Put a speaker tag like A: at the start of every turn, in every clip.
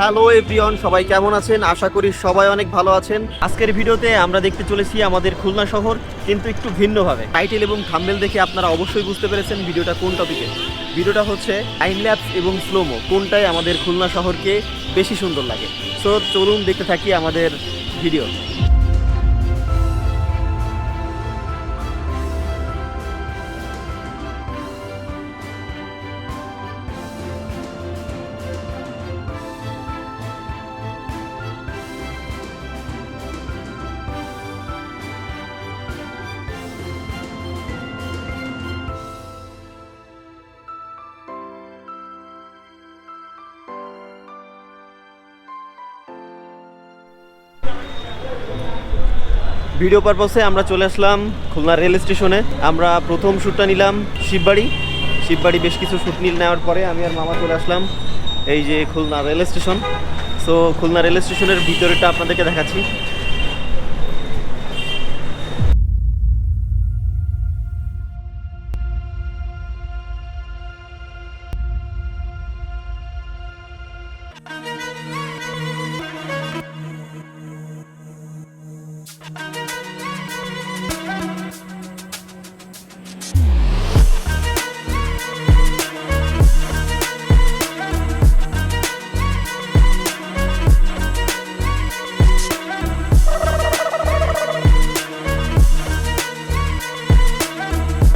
A: Hello everyone, সবাই কেমন আছেন? আশা করি সবাই অনেক ভালো আছেন। আজকের ভিডিওতে আমরা দেখতে চলেছি আমাদের খুলনা শহর, কিন্তু একটু ভিন্নভাবে। টাইটেল এবং থাম্বেল দেখে আপনারা অবশ্যই বুঝতে পেরেছেন ভিডিওটা কোন টপিকে ভিডিওটা হচ্ছে টাইম ল্যাপস এবং স্লোমো কোনটাই আমাদের খুলনা শহরকে বেশি সুন্দর লাগে। সো চলুন দেখতে থাকি আমাদের ভিডিও ভিডিও পারপাসে আমরা চলে আসলাম খুলনা রেল স্টেশনে। আমরা প্রথম শ্যুটটা নিলাম শিববাড়ি। শিববাড়ি বেশ কিছু শ্যুট নিল নেওয়ার পরে আমি আর মামা চলে আসলাম এই যে Khulna rail station. So Khulna rail স্টেশনের ভিতরেটা আপনাদেরকে দেখাচ্ছি।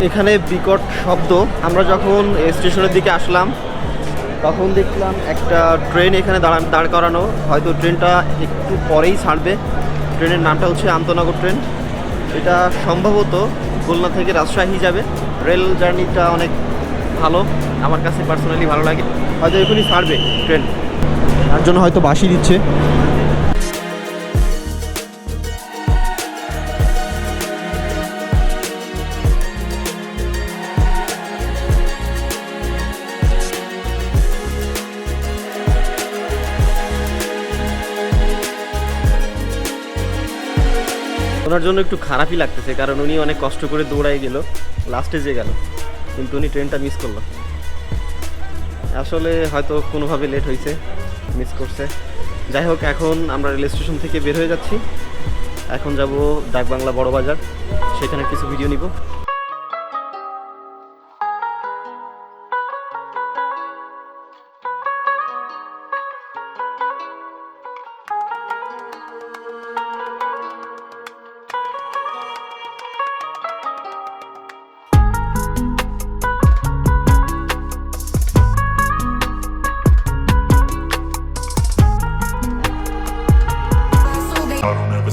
A: এখানে বিকট শব্দ। আমরা যখন স্টেশনের দিকে আসলাম, তখন দেখলাম একটা ট্রেন এখানে দাঁড়ান দাঁড় করানো। হয়তো ট্রেনটা একটু পরেই ছাড়বে। ট্রেনের নামটা হচ্ছে আন্তনগর ট্রেন। এটা সম্ভবত খুলনা থেকে রাজশাহী যাবে। রেল জার্নিটা অনেক ভালো। আমার কাছে পার্সোনালি ভালো লাগে। হয়তো এখনই ছাড়বে ট্রেন। তার জন্য হয়তো বাসি দিচ্ছে। ওনার জন্য একটু খারাপই লাগতেছে, কারণ উনি অনেক কষ্ট করে দৌড়াই গেল লাস্টে যে গেল। কিন্তু উনি ট্রেনটা মিস করল। আসলে হয়তো কোনোভাবে লেট হয়েছে মিস করছে। যাই হোক, এখন আমরা রেল স্টেশন থেকে বের হয়ে যাচ্ছি। এখন যাব ডাকবাংলা বড় বাজার সেখানে কিছু ভিডিও নিব।